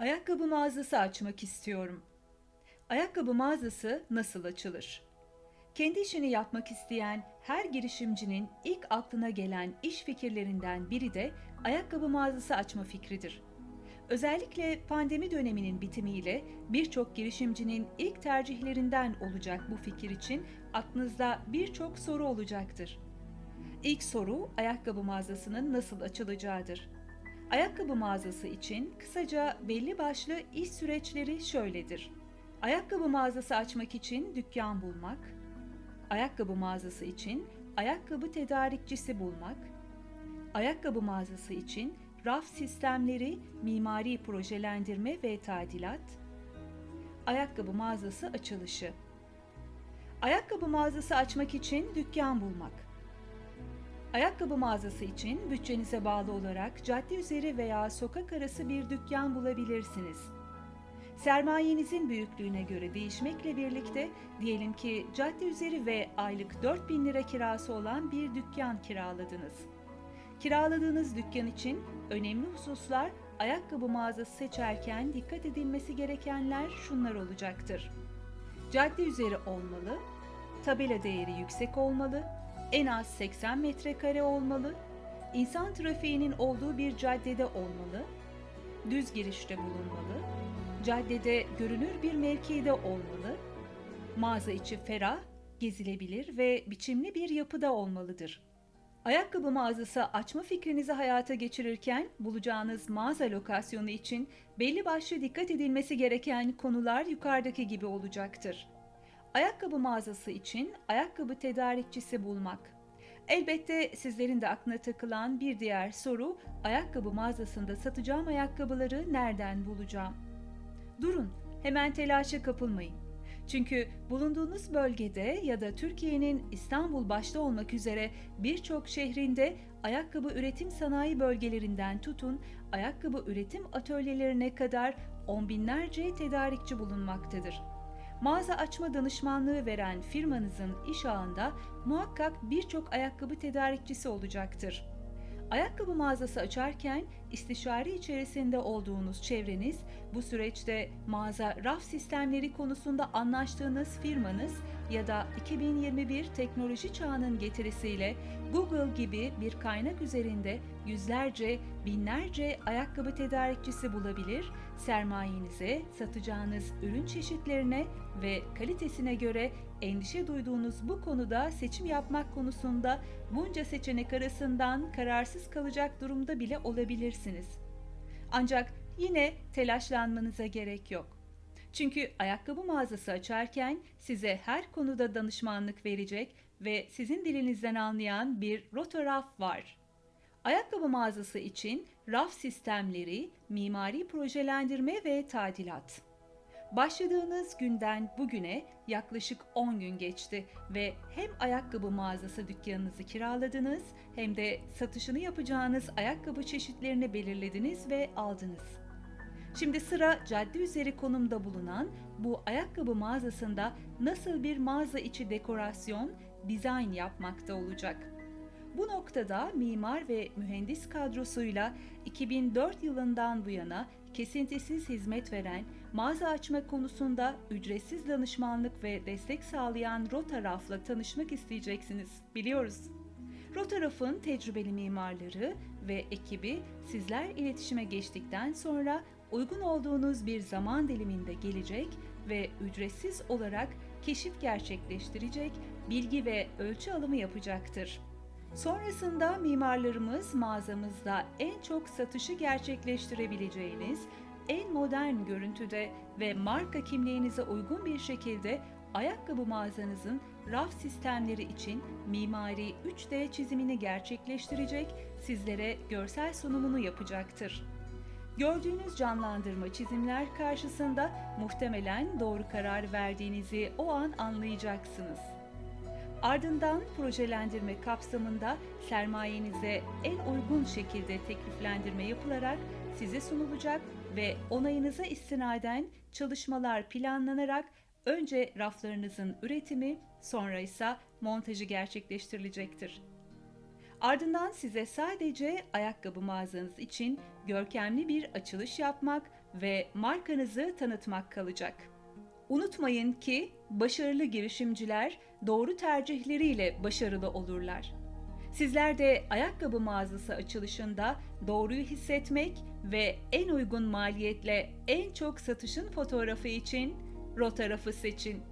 Ayakkabı mağazası açmak istiyorum. Ayakkabı mağazası nasıl açılır? Kendi işini yapmak isteyen her girişimcinin ilk aklına gelen iş fikirlerinden biri de ayakkabı mağazası açma fikridir. Özellikle pandemi döneminin bitimiyle birçok girişimcinin ilk tercihlerinden olacak bu fikir için aklınızda birçok soru olacaktır. İlk soru ayakkabı mağazasının nasıl açılacağıdır. Ayakkabı mağazası için kısaca belli başlı iş süreçleri şöyledir. Ayakkabı mağazası açmak için dükkan bulmak, ayakkabı mağazası için ayakkabı tedarikçisi bulmak, ayakkabı mağazası için raf sistemleri, mimari projelendirme ve tadilat, ayakkabı mağazası açılışı. Ayakkabı mağazası açmak için dükkan bulmak. Ayakkabı mağazası için bütçenize bağlı olarak cadde üzeri veya sokak arası bir dükkan bulabilirsiniz. Sermayenizin büyüklüğüne göre değişmekle birlikte diyelim ki cadde üzeri ve aylık 4000 lira kirası olan bir dükkan kiraladınız. Kiraladığınız dükkan için önemli hususlar ayakkabı mağazası seçerken dikkat edilmesi gerekenler şunlar olacaktır. Cadde üzeri olmalı, tabela değeri yüksek olmalı, en az 80 metrekare olmalı, insan trafiğinin olduğu bir caddede olmalı, düz girişte bulunmalı, caddede görünür bir mevkide olmalı, mağaza içi ferah, gezilebilir ve biçimli bir yapıda olmalıdır. Ayakkabı mağazası açma fikrinizi hayata geçirirken bulacağınız mağaza lokasyonu için belli başlı dikkat edilmesi gereken konular yukarıdaki gibi olacaktır. Ayakkabı mağazası için ayakkabı tedarikçisi bulmak. Elbette sizlerin de aklına takılan bir diğer soru ayakkabı mağazasında satacağım ayakkabıları nereden bulacağım? Durun, hemen telaşa kapılmayın. Çünkü bulunduğunuz bölgede ya da Türkiye'nin İstanbul başta olmak üzere birçok şehrinde ayakkabı üretim sanayi bölgelerinden tutun ayakkabı üretim atölyelerine kadar on binlerce tedarikçi bulunmaktadır. Mağaza açma danışmanlığı veren firmanızın iş ağında muhakkak birçok ayakkabı tedarikçisi olacaktır. Ayakkabı mağazası açarken istişare içerisinde olduğunuz çevreniz, bu süreçte mağaza raf sistemleri konusunda anlaştığınız firmanız ya da 2021 teknoloji çağının getirisiyle Google gibi bir kaynak üzerinde yüzlerce, binlerce ayakkabı tedarikçisi bulabilir, sermayenize, satacağınız ürün çeşitlerine ve kalitesine göre endişe duyduğunuz bu konuda seçim yapmak konusunda bunca seçenek arasından kararsız kalacak durumda bile olabilirsiniz. Ancak yine telaşlanmanıza gerek yok. Çünkü ayakkabı mağazası açarken size her konuda danışmanlık verecek ve sizin dilinizden anlayan bir rota raf var. Ayakkabı mağazası için raf sistemleri, mimari projelendirme ve tadilat. Başladığınız günden bugüne yaklaşık 10 gün geçti ve hem ayakkabı mağazası dükkanınızı kiraladınız hem de satışını yapacağınız ayakkabı çeşitlerini belirlediniz ve aldınız. Şimdi sıra cadde üzeri konumda bulunan bu ayakkabı mağazasında nasıl bir mağaza içi dekorasyon, dizayn yapmakta olacak. Bu noktada mimar ve mühendis kadrosuyla 2004 yılından bu yana kesintisiz hizmet veren, mağaza açma konusunda ücretsiz danışmanlık ve destek sağlayan Rotaraf'la tanışmak isteyeceksiniz, biliyoruz. Rotaraf'ın tecrübeli mimarları ve ekibi sizler iletişime geçtikten sonra uygun olduğunuz bir zaman diliminde gelecek ve ücretsiz olarak keşif gerçekleştirecek, bilgi ve ölçü alımı yapacaktır. Sonrasında mimarlarımız mağazamızda en çok satışı gerçekleştirebileceğiniz, en modern görüntüde ve marka kimliğinize uygun bir şekilde ayakkabı mağazanızın raf sistemleri için mimari 3D çizimini gerçekleştirecek, sizlere görsel sunumunu yapacaktır. Gördüğünüz canlandırma çizimler karşısında muhtemelen doğru karar verdiğinizi o an anlayacaksınız. Ardından projelendirme kapsamında sermayenize en uygun şekilde tekliflendirme yapılarak size sunulacak ve onayınıza istinaden çalışmalar planlanarak önce raflarınızın üretimi, sonra ise montajı gerçekleştirilecektir. Ardından size sadece ayakkabı mağazanız için görkemli bir açılış yapmak ve markanızı tanıtmak kalacak. Unutmayın ki başarılı girişimciler doğru tercihleriyle başarılı olurlar. Sizler de ayakkabı mağazası açılışında doğruyu hissetmek ve en uygun maliyetle en çok satışın fotoğrafı için Rotaraf'ı seçin.